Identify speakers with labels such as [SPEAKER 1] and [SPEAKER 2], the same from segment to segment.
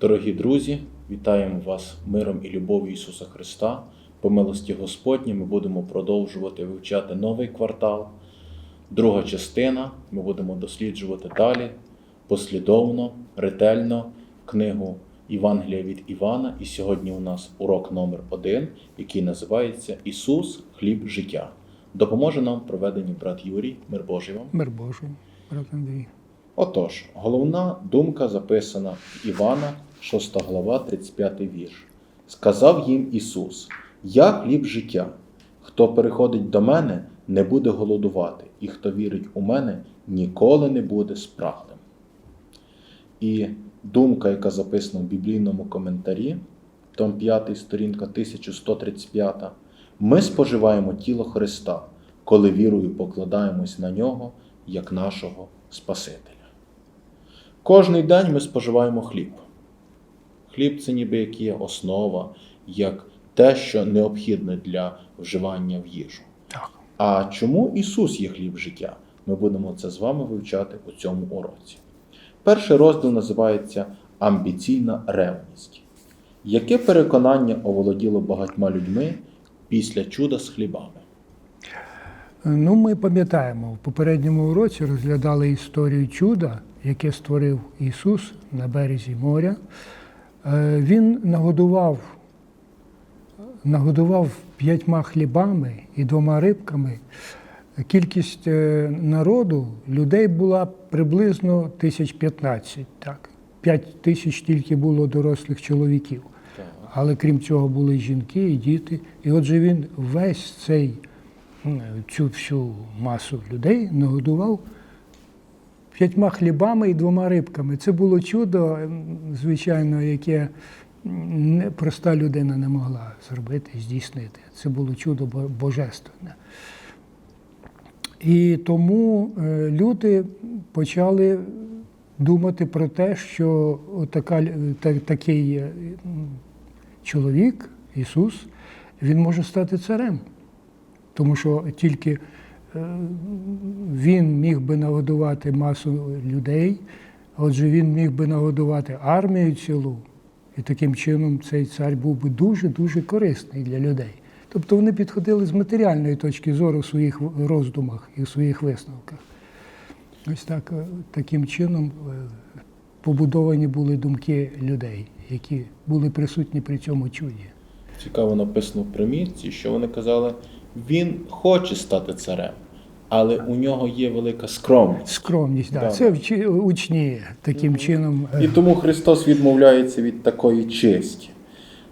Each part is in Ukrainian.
[SPEAKER 1] Дорогі друзі, вітаємо вас миром і любов'ю Ісуса Христа. По милості Господні ми будемо продовжувати вивчати новий квартал. Друга частина. Ми будемо досліджувати далі послідовно, ретельно книгу Євангелія від Івана. І сьогодні у нас урок номер один, який називається Ісус хліб життя. Допоможе нам в проведенні брат Юрій, мир Божий вам.
[SPEAKER 2] Мир Божий, брат Андрій.
[SPEAKER 1] Отож, головна думка записана в Івана, 6 глава, 35 вірш. Сказав їм Ісус: Я хліб життя. Хто переходить до мене, не буде голодувати, і хто вірить у мене, ніколи не буде спраглим. І думка, яка записана в біблійному коментарі, том 5, сторінка 1135, ми споживаємо тіло Христа, коли вірою покладаємось на нього як нашого Спасителя. Кожний день ми споживаємо хліб. Хліб це ніби як є основа, як те, що необхідне для вживання в їжу.
[SPEAKER 2] Так.
[SPEAKER 1] А чому Ісус є хліб життя? Ми будемо це з вами вивчати у цьому уроці. Перший розділ називається Амбіційна ревність. Яке переконання оволоділо багатьма людьми після чуда з хлібами?
[SPEAKER 2] Ну, ми пам'ятаємо, в попередньому уроці розглядали історію чуда, яке створив Ісус на березі моря. Е, Він нагодував, нагодував п'ятьма хлібами і двома рибками. Кількість е, народу людей була приблизно тисяч 15. Так. П'ять тисяч тільки було дорослих чоловіків. Але крім цього були і жінки, і діти. І отже, він весь цей цю всю масу людей нагодував п'ятьма хлібами і двома рибками. Це було чудо, звичайно, яке проста людина не могла зробити, здійснити. Це було чудо божественне. І тому е, люди почали думати про те, що отака, та- такий е, чоловік, Ісус, він може стати царем. Тому що тільки він міг би нагодувати масу людей, отже, він міг би нагодувати армію цілу, і таким чином цей цар був би дуже-дуже корисний для людей. Тобто вони підходили з матеріальної точки зору в своїх роздумах і в своїх висновках. Ось так, е, таким чином е, побудовані були думки людей, які були присутні при цьому чуді.
[SPEAKER 1] Цікаво написано в примітці, що вони казали, він хоче стати царем, але у нього є велика скромність.
[SPEAKER 2] Скромність, да.
[SPEAKER 1] Да.
[SPEAKER 2] це вчи- учні таким чином. е,
[SPEAKER 1] І тому Христос відмовляється від такої честі.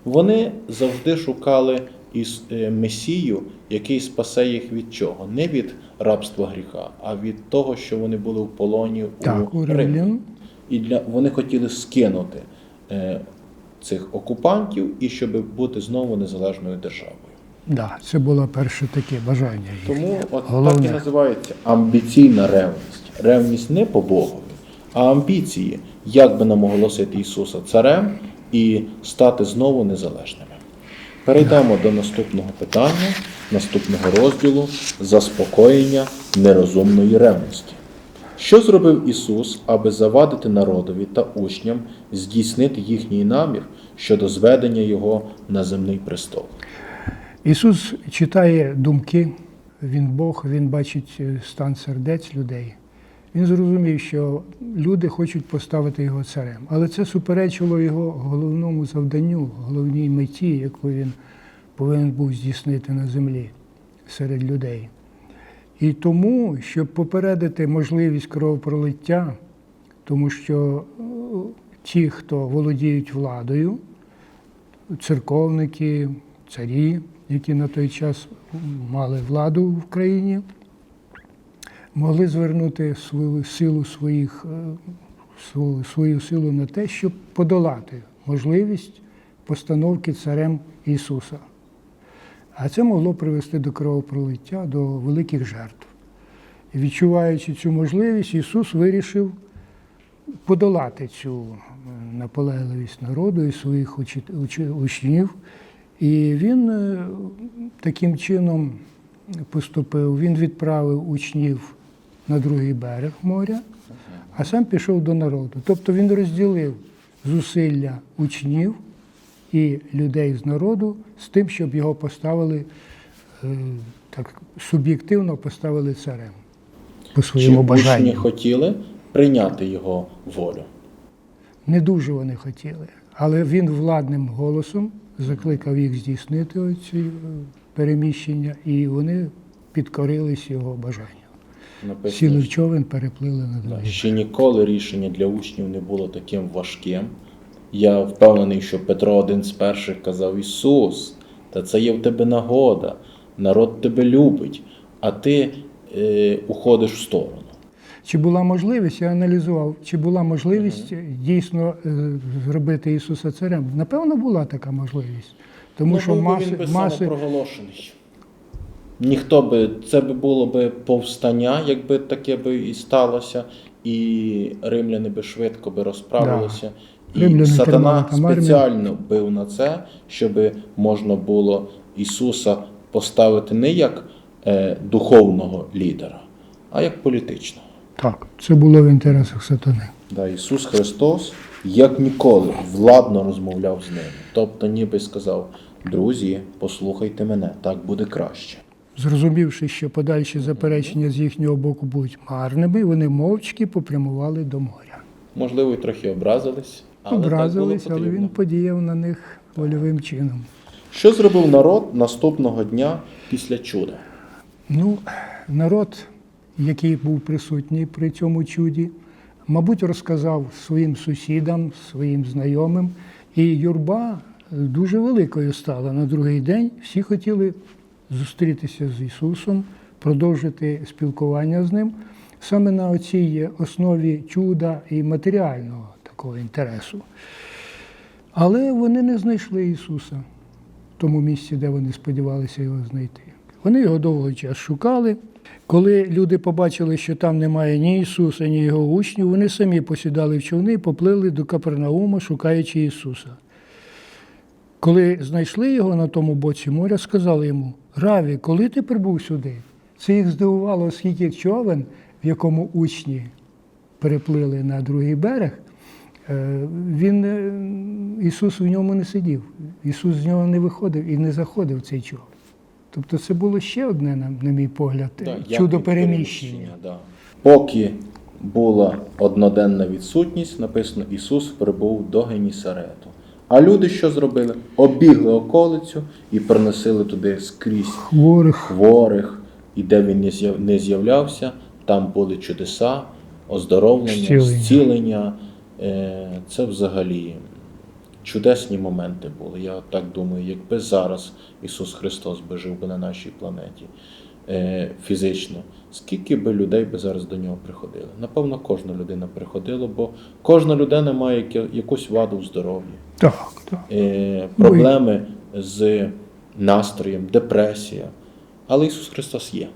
[SPEAKER 1] Вони завжди шукали із е, Месію, який спасе їх від чого? Не від рабства гріха, а від того, що вони були в полоні
[SPEAKER 2] Так,
[SPEAKER 1] у
[SPEAKER 2] у
[SPEAKER 1] Римі.
[SPEAKER 2] римлян.
[SPEAKER 1] І для вони хотіли скинути е, цих окупантів і щоб бути знову незалежною державою.
[SPEAKER 2] Да, це було перше таке бажання. їх.
[SPEAKER 1] Тому от так
[SPEAKER 2] Головне.
[SPEAKER 1] і називається амбіційна ревність. Ревність не по Богові, а амбіції, як би нам оголосити Ісуса царем і стати знову незалежними. Перейдемо до наступного питання, наступного розділу заспокоєння нерозумної ревності. Що зробив Ісус, аби завадити народові та учням здійснити їхній намір щодо зведення Його на земний престол?
[SPEAKER 2] Ісус читає думки, Він Бог, Він бачить е, стан сердець людей. Він зрозумів, що люди хочуть поставити його царем. Але це суперечило його головному завданню, головній меті, яку він повинен був здійснити на землі серед людей. І тому, щоб попередити можливість кровопролиття, тому що е, ті, хто володіють владою, церковники, царі, які на той час мали владу в країні, могли звернути свою силу своїх, е, свою, силу на те, щоб подолати можливість постановки царем Ісуса. А це могло привести до кровопролиття, до великих жертв. Відчуваючи цю можливість, Ісус вирішив подолати цю е, наполегливість народу і своїх учнів. І він е, таким чином поступив. Він відправив учнів на другий берег моря, а сам пішов до народу. Тобто він розділив зусилля учнів і людей з народу з тим, щоб його поставили е, так суб'єктивно поставили царем по
[SPEAKER 1] Чи
[SPEAKER 2] своєму
[SPEAKER 1] учні
[SPEAKER 2] бажанню.
[SPEAKER 1] хотіли прийняти його волю?
[SPEAKER 2] Не дуже вони хотіли, але він владним голосом закликав їх здійснити оці е, переміщення, і вони підкорились його бажанню.
[SPEAKER 1] Написано,
[SPEAKER 2] Сіли в човен, переплили на
[SPEAKER 1] Да,
[SPEAKER 2] другий.
[SPEAKER 1] Ще ніколи рішення для учнів не було таким важким. Я впевнений, що Петро один з перших казав: Ісус, та це є в тебе нагода, народ тебе любить, а ти е, уходиш в сторону.
[SPEAKER 2] Чи була можливість, я аналізував, чи була можливість дійсно е, зробити Ісуса царем? Напевно, була така можливість. Тому
[SPEAKER 1] Ну,
[SPEAKER 2] що
[SPEAKER 1] був
[SPEAKER 2] маси,
[SPEAKER 1] він би
[SPEAKER 2] маси
[SPEAKER 1] самопроголошений. Ніхто би, це би було би повстання, якби таке би і сталося, і римляни би швидко би розправилися. І
[SPEAKER 2] Римляни
[SPEAKER 1] сатана
[SPEAKER 2] армію.
[SPEAKER 1] спеціально бив на це, щоб можна було Ісуса поставити не як е, духовного лідера, а як політичного.
[SPEAKER 2] Так, це було в інтересах сатани.
[SPEAKER 1] Да, Ісус Христос як ніколи владно розмовляв з ними. Тобто, ніби сказав: друзі, послухайте мене, так буде краще.
[SPEAKER 2] Зрозумівши, що подальші заперечення з їхнього боку будуть марними, вони мовчки попрямували до моря.
[SPEAKER 1] Можливо, і трохи образились, але
[SPEAKER 2] Образились,
[SPEAKER 1] так було
[SPEAKER 2] але він подіяв на них вольовим чином.
[SPEAKER 1] Що зробив народ наступного дня після чуда?
[SPEAKER 2] Ну, народ, який був присутній при цьому чуді, мабуть, розказав своїм сусідам, своїм знайомим, і юрба дуже великою стала на другий день. Всі хотіли зустрітися з Ісусом, продовжити спілкування з ним саме на цій основі чуда і матеріального такого інтересу. Але вони не знайшли Ісуса в тому місці, де вони сподівалися його знайти. Вони його довгий час шукали. Коли люди побачили, що там немає ні Ісуса, ні його учнів, вони самі посідали в човни і поплили до Капернаума, шукаючи Ісуса. Коли знайшли його на тому боці моря, сказали йому: Раві, коли ти прибув сюди? Це їх здивувало, оскільки човен, в якому учні переплили на другий берег, е, він, е, Ісус в ньому не сидів. Ісус з нього не виходив і не заходив в цей човен. Тобто це було ще одне, на, на мій погляд,
[SPEAKER 1] Да,
[SPEAKER 2] чудо переміщення.
[SPEAKER 1] Да. Поки була одноденна відсутність, написано, Ісус прибув до Генісарету. А люди що зробили? Обігли околицю і приносили туди скрізь
[SPEAKER 2] Хворих.
[SPEAKER 1] хворих, і де він не з'яв- не з'являвся, там були чудеса, оздоровлення,
[SPEAKER 2] Зцілення.
[SPEAKER 1] зцілення. Е, Це взагалі чудесні моменти були. Я так думаю, якби зараз Ісус Христос би жив би на нашій планеті е, фізично, скільки би людей би зараз до нього приходили? Напевно, кожна людина приходила, бо кожна людина має якусь ваду в здоров'ї
[SPEAKER 2] Так, так.
[SPEAKER 1] е, проблеми з настроєм, депресія. Але Ісус Христос є.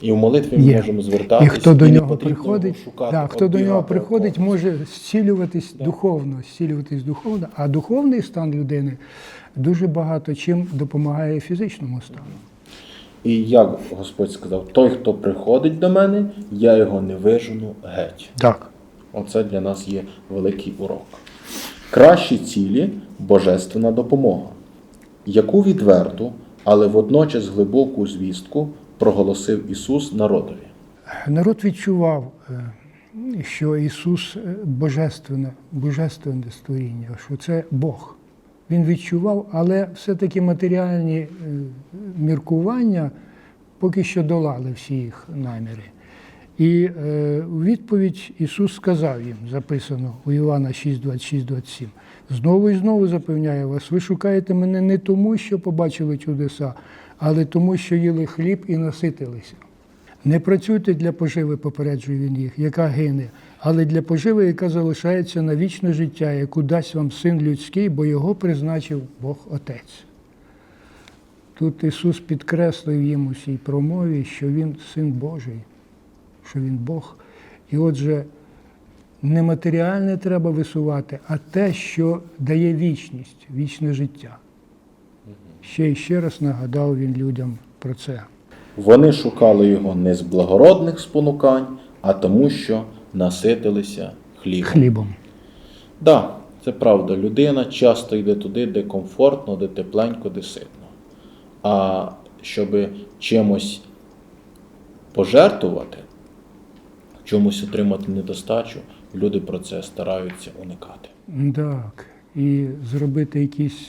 [SPEAKER 1] І в молитві ми
[SPEAKER 2] Є.
[SPEAKER 1] можемо звертатися.
[SPEAKER 2] І хто до нього приходить, да, хто до нього приходить, може зцілюватись духовно, зцілюватись духовно, а духовний стан людини дуже багато чим допомагає фізичному стану.
[SPEAKER 1] І як Господь сказав, той, хто приходить до мене, я його не вижену геть.
[SPEAKER 2] Так.
[SPEAKER 1] Оце для нас є великий урок. Кращі цілі божественна допомога, яку відверту, але водночас глибоку звістку проголосив Ісус народові.
[SPEAKER 2] Народ відчував, е, що Ісус е, божественне, божественне створіння, що це Бог. Він відчував, але все-таки матеріальні е, міркування поки що долали всі їх наміри. І у відповідь Ісус сказав їм, записано у Івана 6, 26, 27, знову і знову запевняю вас, ви шукаєте мене не тому, що побачили чудеса, але тому, що їли хліб і наситилися. Не працюйте для поживи, попереджує він їх, яка гине, але для поживи, яка залишається на вічне життя, яку дасть вам син людський, бо його призначив Бог Отець. Тут Ісус підкреслив їм у цій промові, що Він син Божий, що Він Бог. І отже, не матеріальне треба висувати, а те, що дає вічність, вічне життя. Ще і ще раз нагадав він людям про це.
[SPEAKER 1] Вони шукали його не з благородних спонукань, а тому, що наситилися хлібом.
[SPEAKER 2] Хлібом.
[SPEAKER 1] Да, Це правда, людина часто йде туди, де комфортно, де тепленько, де ситно. А щоб чимось пожертвувати, чомусь отримати недостачу, люди про це стараються уникати.
[SPEAKER 2] Так. І зробити якісь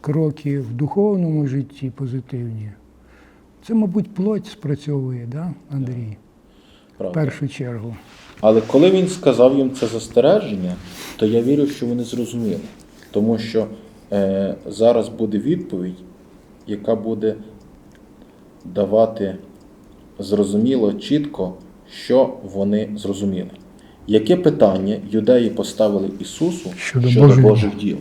[SPEAKER 2] кроки в духовному житті позитивні. Це, мабуть, плоть спрацьовує, да, Андрій? В першу чергу.
[SPEAKER 1] Але коли він сказав їм це застереження, то я вірю, що вони зрозуміли. Тому що е, зараз буде відповідь, яка буде давати зрозуміло, чітко, що вони зрозуміли. Яке питання юдеї поставили Ісусу
[SPEAKER 2] Щодо
[SPEAKER 1] щодо,
[SPEAKER 2] Божих
[SPEAKER 1] Божих діл?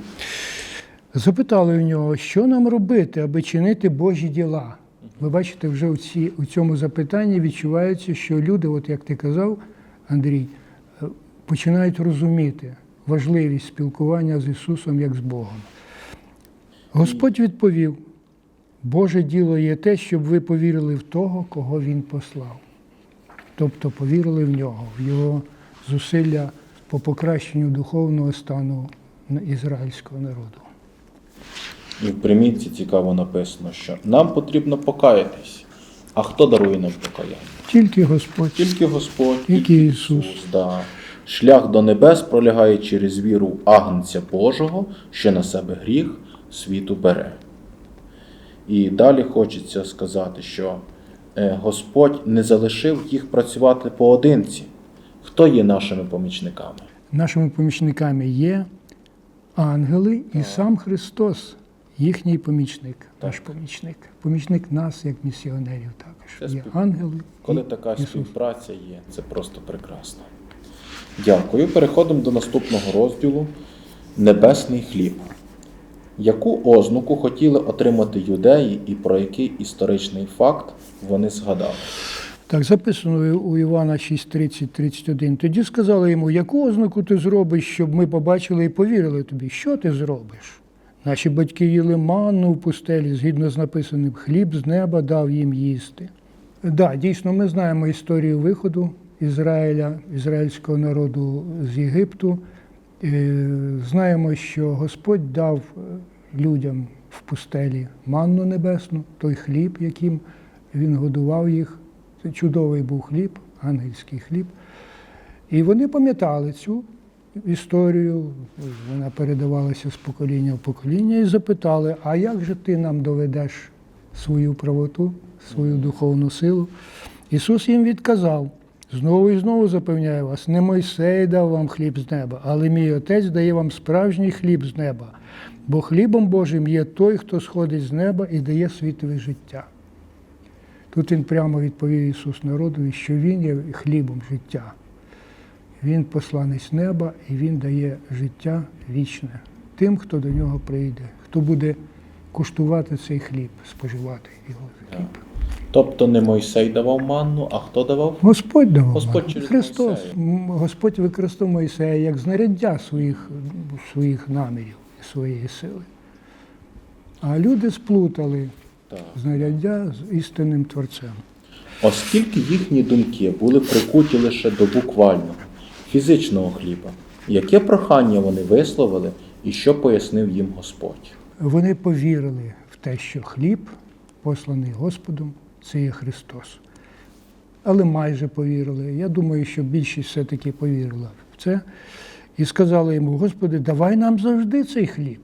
[SPEAKER 2] Запитали в нього, що нам робити, аби чинити Божі діла. Ви бачите, вже у, ці, у цьому запитанні відчувається, що люди, от як ти казав, Андрій, е, починають розуміти важливість спілкування з Ісусом як з Богом. Господь відповів: Боже діло є те, щоб ви повірили в того, кого Він послав. Тобто повірили в нього, в його зусилля по покращенню духовного стану ізраїльського народу.
[SPEAKER 1] І в примітці цікаво написано, що нам потрібно покаятись. А хто дарує нам покаяння?
[SPEAKER 2] Тільки Господь.
[SPEAKER 1] Тільки Господь,
[SPEAKER 2] Тільки Ісус.
[SPEAKER 1] да. Шлях до небес пролягає через віру в Агнця Божого, що на себе гріх світу бере. І далі хочеться сказати, що е, Господь не залишив їх працювати поодинці. Хто є нашими помічниками?
[SPEAKER 2] Нашими помічниками є ангели і сам Христос, їхній помічник, наш помічник. Помічник нас, як місіонерів, також. Є ангели.
[SPEAKER 1] Коли така
[SPEAKER 2] Ісус.
[SPEAKER 1] співпраця є, це просто прекрасно. Дякую. Переходимо до наступного розділу Небесний хліб. Яку ознаку хотіли отримати юдеї і про який історичний факт вони згадали?
[SPEAKER 2] Так, записано у Івана 6:30-31. Тоді сказали йому, яку ознаку ти зробиш, щоб ми побачили і повірили тобі? Що ти зробиш? Наші батьки їли манну в пустелі, згідно з написаним, хліб з неба дав їм їсти. Так, да, дійсно, ми знаємо історію виходу Ізраїля, ізраїльського народу з Єгипту. Е, Знаємо, що Господь дав е, людям в пустелі манну небесну, той хліб, яким він годував їх. Це чудовий був хліб, ангельський хліб. І вони пам'ятали цю історію, вона передавалася з покоління в покоління, і запитали: а як же ти нам доведеш свою правоту, свою духовну силу? Ісус їм відказав. Знову і знову запевняю вас, не Мойсей дав вам хліб з неба, але мій Отець дає вам справжній хліб з неба. Бо хлібом Божим є той, хто сходить з неба і дає світове життя. Тут він прямо відповів Ісус народові, що Він є хлібом життя. Він посланець неба і Він дає життя вічне тим, хто до нього прийде, хто буде куштувати цей хліб, споживати його хліб.
[SPEAKER 1] Тобто не Мойсей давав манну, а хто давав?
[SPEAKER 2] Господь давав.
[SPEAKER 1] Господь через
[SPEAKER 2] Христос.
[SPEAKER 1] Мойсея.
[SPEAKER 2] Господь використав Мойсея як знаряддя своїх, своїх намірів і своєї сили. А люди сплутали
[SPEAKER 1] Так.
[SPEAKER 2] знаряддя з істинним Творцем.
[SPEAKER 1] Оскільки їхні думки були прикуті лише до буквального, фізичного хліба, яке прохання вони висловили і що пояснив їм Господь?
[SPEAKER 2] Вони повірили в те, що хліб, посланий Господом, це є Христос. Але майже повірили. Я думаю, що більшість все-таки повірила в це. І сказали йому, Господи, давай нам завжди цей хліб.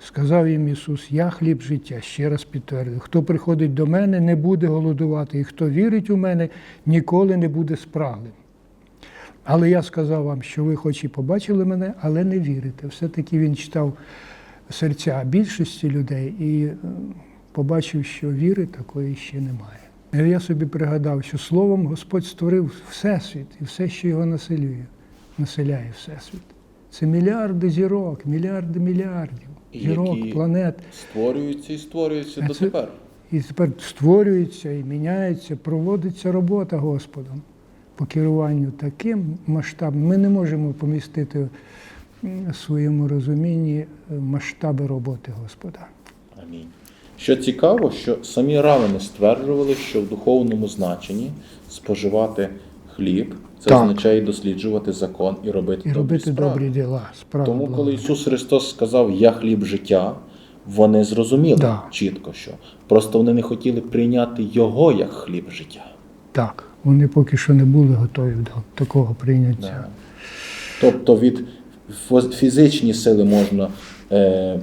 [SPEAKER 2] Сказав їм Ісус, я хліб життя, ще раз підтвердив. Хто приходить до мене, не буде голодувати, і хто вірить у мене, ніколи не буде спраглим. Але я сказав вам, що ви хоч і побачили мене, але не вірите. Все-таки він читав серця більшості людей і е, побачив, що віри такої ще немає. Я собі пригадав, що словом Господь створив Всесвіт і все, що його населює, населяє Всесвіт. Це мільярди зірок, мільярди мільярдів зірок,
[SPEAKER 1] Які
[SPEAKER 2] планет.
[SPEAKER 1] Створюються і створюються
[SPEAKER 2] А це-
[SPEAKER 1] дотепер.
[SPEAKER 2] І тепер створюється і міняється, проводиться робота Господом по керуванню таким масштабом. Ми не можемо помістити в своєму розумінні е, масштаби роботи Господа.
[SPEAKER 1] Амінь. Що цікаво, що самі равини стверджували, що в духовному значенні споживати хліб Це
[SPEAKER 2] Так.
[SPEAKER 1] означає досліджувати закон і робити
[SPEAKER 2] І
[SPEAKER 1] добрі
[SPEAKER 2] робити
[SPEAKER 1] справи.
[SPEAKER 2] добрі діла. Справи
[SPEAKER 1] Тому, коли. Ісус Христос сказав Я хліб життя, вони зрозуміли
[SPEAKER 2] Да.
[SPEAKER 1] чітко, що просто вони не хотіли прийняти Його як хліб життя.
[SPEAKER 2] Так, вони поки що не були готові до такого прийняття.
[SPEAKER 1] Да. Тобто від фізичні сили можна е,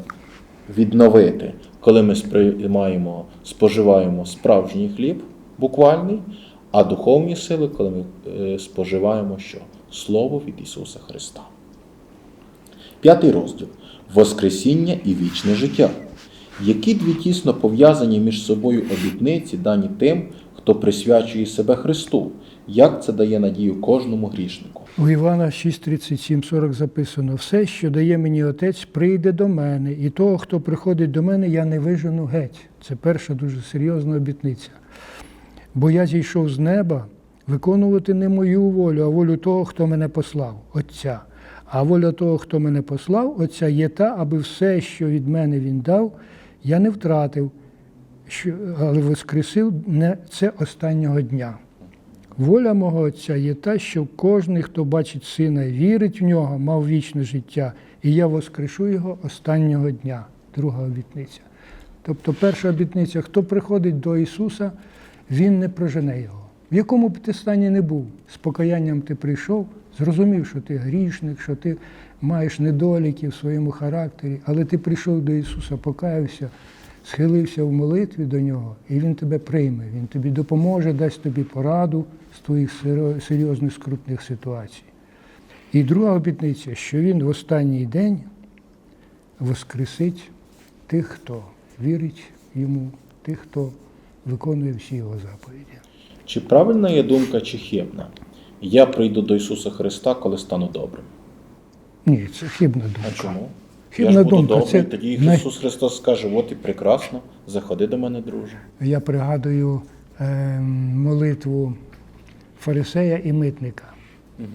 [SPEAKER 1] відновити, коли ми сприймаємо, споживаємо справжній хліб, буквальний, а духовні сили, коли ми е, споживаємо що? Слово від Ісуса Христа. П'ятий розділ Воскресіння і вічне життя. Які дві тісно пов'язані між собою обітниці, дані тим, хто присвячує себе Христу? Як це дає надію кожному грішнику?
[SPEAKER 2] У Івана 6:37, 40 записано: все, що дає мені отець, прийде до мене, і того, хто приходить до мене, я не вижену геть. Це перша дуже серйозна обітниця. Бо я зійшов з неба виконувати не мою волю, а волю того, хто мене послав, Отця. А воля того, хто мене послав, Отця є та, аби все, що від мене він дав, я не втратив, що, але воскресив не це останнього дня. Воля мого Отця є та, що кожен, хто бачить сина і вірить в нього, мав вічне життя, і я воскрешу його останнього дня. Друга обітниця. Тобто, перша обітниця, хто приходить до Ісуса, Він не прожене його. В якому б ти стані не був, з покаянням ти прийшов, зрозумів, що ти грішник, що ти маєш недоліки в своєму характері, але ти прийшов до Ісуса, покаявся, схилився в молитві до нього, і Він тебе прийме, Він тобі допоможе, дасть тобі пораду з твоїх серйозних скрутних ситуацій. І друга обітниця, що він в останній день воскресить тих, хто вірить йому, тих, хто виконує всі його заповіді.
[SPEAKER 1] Чи правильна є думка, чи хибна? Я прийду до Ісуса Христа, коли стану добрим.
[SPEAKER 2] Ні, це хибна думка.
[SPEAKER 1] А чому? Я ж буду
[SPEAKER 2] думка,
[SPEAKER 1] добрий,
[SPEAKER 2] це
[SPEAKER 1] тоді
[SPEAKER 2] най-
[SPEAKER 1] Ісус Христос скаже, от і прекрасно, заходи до мене, друже.
[SPEAKER 2] Я пригадую е, молитву фарисея і митника.
[SPEAKER 1] Угу.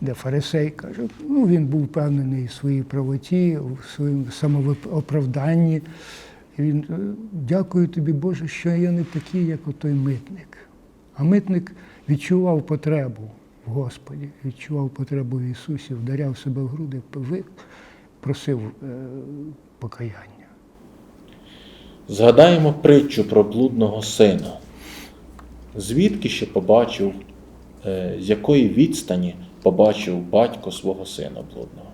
[SPEAKER 2] де фарисей каже, ну він був впевнений в своїй правоті, в своєму самооправданні. І він е, дякую тобі, Боже, що я не такий, як отой митник. А митник відчував потребу в Господі, відчував потребу в Ісусі, вдаряв себе в груди, ви- просив е, покаяння.
[SPEAKER 1] Згадаємо притчу про блудного сина. Звідки ще побачив, е, з якої відстані побачив батько свого сина блудного?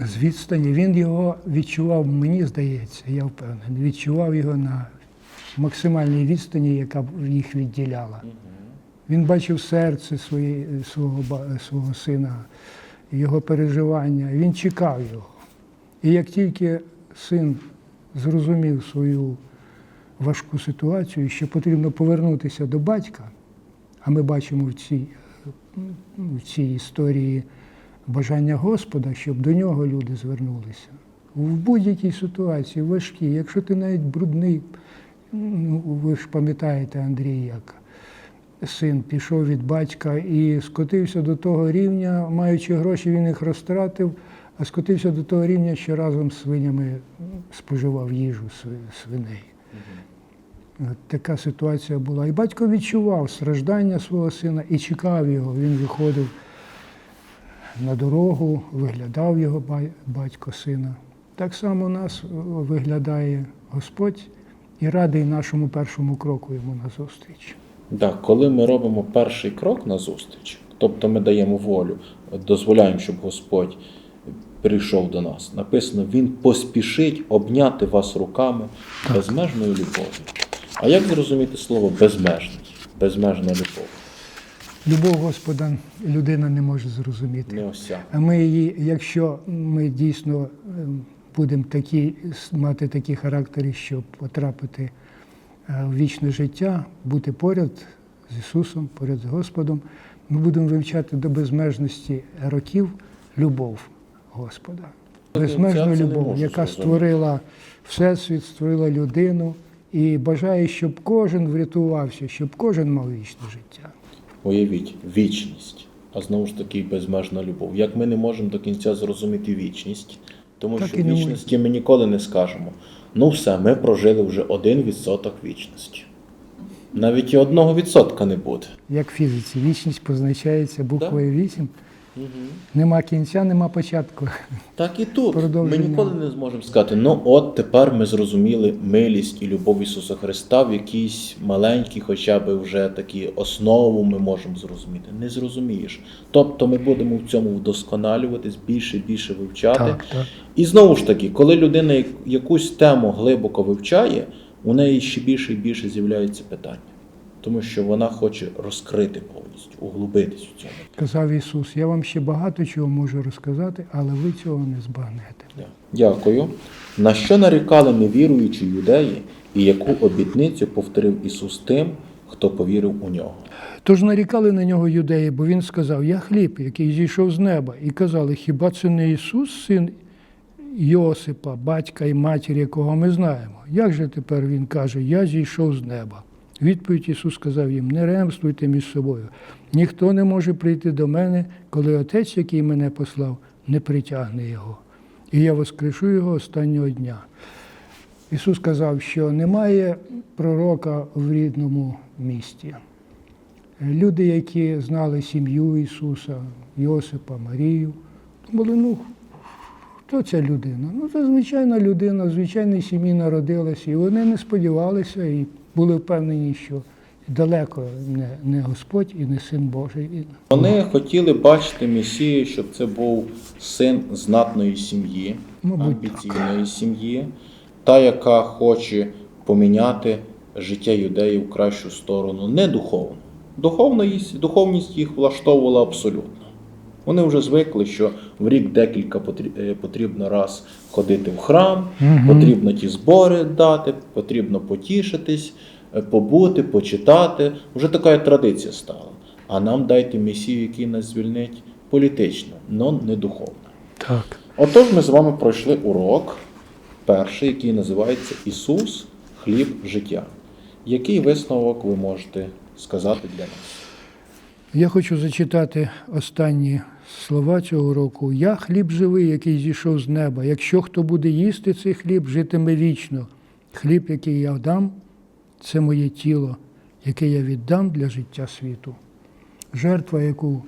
[SPEAKER 2] З відстані він його відчував, мені здається, я впевнений, відчував його на максимальній відстані, яка їх відділяла. Він бачив серце своє, свого, свого сина, його переживання, він чекав його. І як тільки син зрозумів свою важку ситуацію, що потрібно повернутися до батька, а ми бачимо в цій, в цій історії бажання Господа, щоб до нього люди звернулися. В будь-якій ситуації, важкій, якщо ти навіть брудний, ну, ви ж пам'ятаєте, Андрій, як син пішов від батька і скотився до того рівня, маючи гроші, він їх розтратив, а скотився до того рівня, що разом з свинями споживав їжу свиней. От така ситуація була. І батько відчував страждання свого сина і чекав його. Він виходив на дорогу, виглядав його батько сина. Так само нас е, виглядає Господь і радий нашому першому кроку йому назустріч.
[SPEAKER 1] Так, коли ми робимо перший крок назустріч, тобто ми даємо волю, дозволяємо, щоб Господь прийшов до нас. Написано, Він поспішить обняти вас руками безмежною любов'ю. А як зрозуміти слово безмежний? Безмежна любов.
[SPEAKER 2] Любов Господа людина не може зрозуміти.
[SPEAKER 1] Не ося.
[SPEAKER 2] А ми її, якщо ми дійсно ем, будемо такі, мати такі характери, щоб потрапити е, в вічне життя, бути поряд з Ісусом, поряд з Господом, ми будемо вивчати до безмежності років любов Господа. Безмежну любов, яка створила Всесвіт, створила людину і бажає, щоб кожен врятувався, щоб кожен мав вічне життя.
[SPEAKER 1] Уявіть, вічність, а знову ж таки безмежна любов. Як ми не можемо до кінця зрозуміти вічність, тому
[SPEAKER 2] Так
[SPEAKER 1] що вічності ми ніколи не скажемо. Ну все, ми прожили вже один відсоток вічності. Навіть і одного відсотка не буде.
[SPEAKER 2] Як в фізиці, вічність позначається буквою 8.
[SPEAKER 1] Угу.
[SPEAKER 2] Нема кінця, нема початку.
[SPEAKER 1] Так і тут. Ми ніколи не зможемо сказати, ну от тепер ми зрозуміли милість і любов Ісуса Христа в якійсь маленькій, хоча б вже такі основу ми можемо зрозуміти. Не зрозумієш. Тобто ми будемо в цьому вдосконалюватись, більше і більше вивчати.
[SPEAKER 2] Так, так.
[SPEAKER 1] І знову ж таки, коли людина якусь тему глибоко вивчає, у неї ще більше і більше з'являються питання. Тому що вона хоче розкрити повністю, углубитись у цьому.
[SPEAKER 2] Казав Ісус, я вам ще багато чого можу розказати, але ви цього не збагнете.
[SPEAKER 1] Дякую. На що нарікали невіруючі юдеї, і яку обітницю повторив Ісус тим, хто повірив у нього?
[SPEAKER 2] Тож нарікали на нього юдеї, бо він сказав: Я хліб, який зійшов з неба. І казали, хіба це не Ісус, син Йосипа, батька і матір, якого ми знаємо? Як же тепер він каже, я зійшов з неба? Відповідь Ісус сказав їм: не ремствуйте між собою. Ніхто не може прийти до мене, коли Отець, який мене послав, не притягне його. І я воскрешу його останнього дня. Ісус сказав, що немає пророка в рідному місті. Люди, які знали сім'ю Ісуса, Йосипа, Марію, думали, ну, хто ця людина? Ну, це звичайна людина, звичайній сім'ї народилася, і вони не сподівалися і були впевнені, що далеко не, не Господь і не Син Божий. І-
[SPEAKER 1] Вони хотіли бачити Месію, щоб це був син знатної сім'ї, амбіційної сім'ї, та, яка хоче поміняти життя юдеїв в кращу сторону, не духовно. Духовність, духовність їх влаштовувала абсолютно. Вони вже звикли, що в рік декілька е, потрібно раз ходити в храм,
[SPEAKER 2] Мгм.
[SPEAKER 1] потрібно ті збори дати, потрібно потішитись, е, побути, почитати. Вже така традиція стала. А нам дайте месію, який нас звільнить політично, але не духовно.
[SPEAKER 2] Так.
[SPEAKER 1] Отож, ми з вами пройшли урок, перший, який називається Ісус хліб життя. Який висновок ви можете сказати для нас?
[SPEAKER 2] Я хочу зачитати останні слова цього року. Я хліб живий, який зійшов з неба. Якщо хто буде їсти цей хліб, житиме вічно. Хліб, який я дам, це моє тіло, яке я віддам для життя світу. Жертва, яку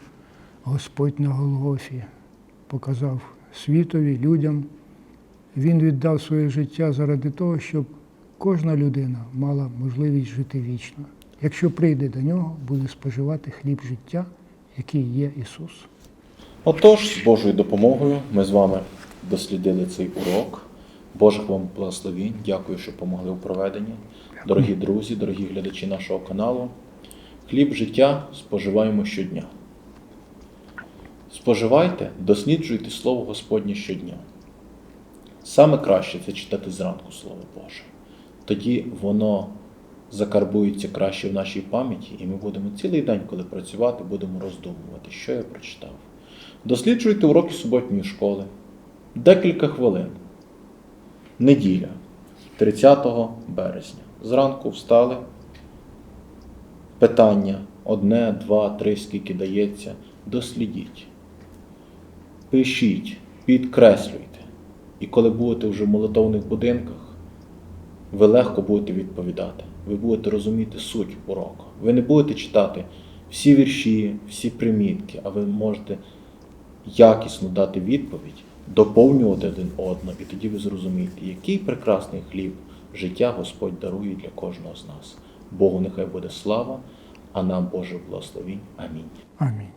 [SPEAKER 2] Господь на Голгофі показав світові, людям, Він віддав своє життя заради того, щоб кожна людина мала можливість жити вічно. Якщо прийде до нього, буде споживати хліб життя, який є Ісус.
[SPEAKER 1] Отож, з Божою допомогою ми з вами дослідили цей урок. Божих вам благословінь. Дякую, що помогли у проведенні. Дорогі друзі, дорогі глядачі нашого каналу. Хліб життя споживаємо щодня. Споживайте, досліджуйте Слово Господнє щодня. Саме краще це читати зранку Слово Боже. Тоді воно закарбується краще в нашій пам'яті, і ми будемо цілий день, коли працювати, будемо роздумувати, що я прочитав. Досліджуйте уроки суботньої школи. Декілька хвилин. Неділя, 30 березня. Зранку встали. Питання одне, два, три, скільки дається. Дослідіть. Пишіть, підкреслюйте. І коли будете вже в молитовних будинках, ви легко будете відповідати. Ви будете розуміти суть уроку. Ви не будете читати всі вірші, всі примітки, а ви можете якісно дати відповідь, доповнювати один одного, і тоді ви зрозумієте, який прекрасний хліб життя Господь дарує для кожного з нас. Богу нехай буде слава, а нам Боже благословінь. Амінь.
[SPEAKER 2] Амінь.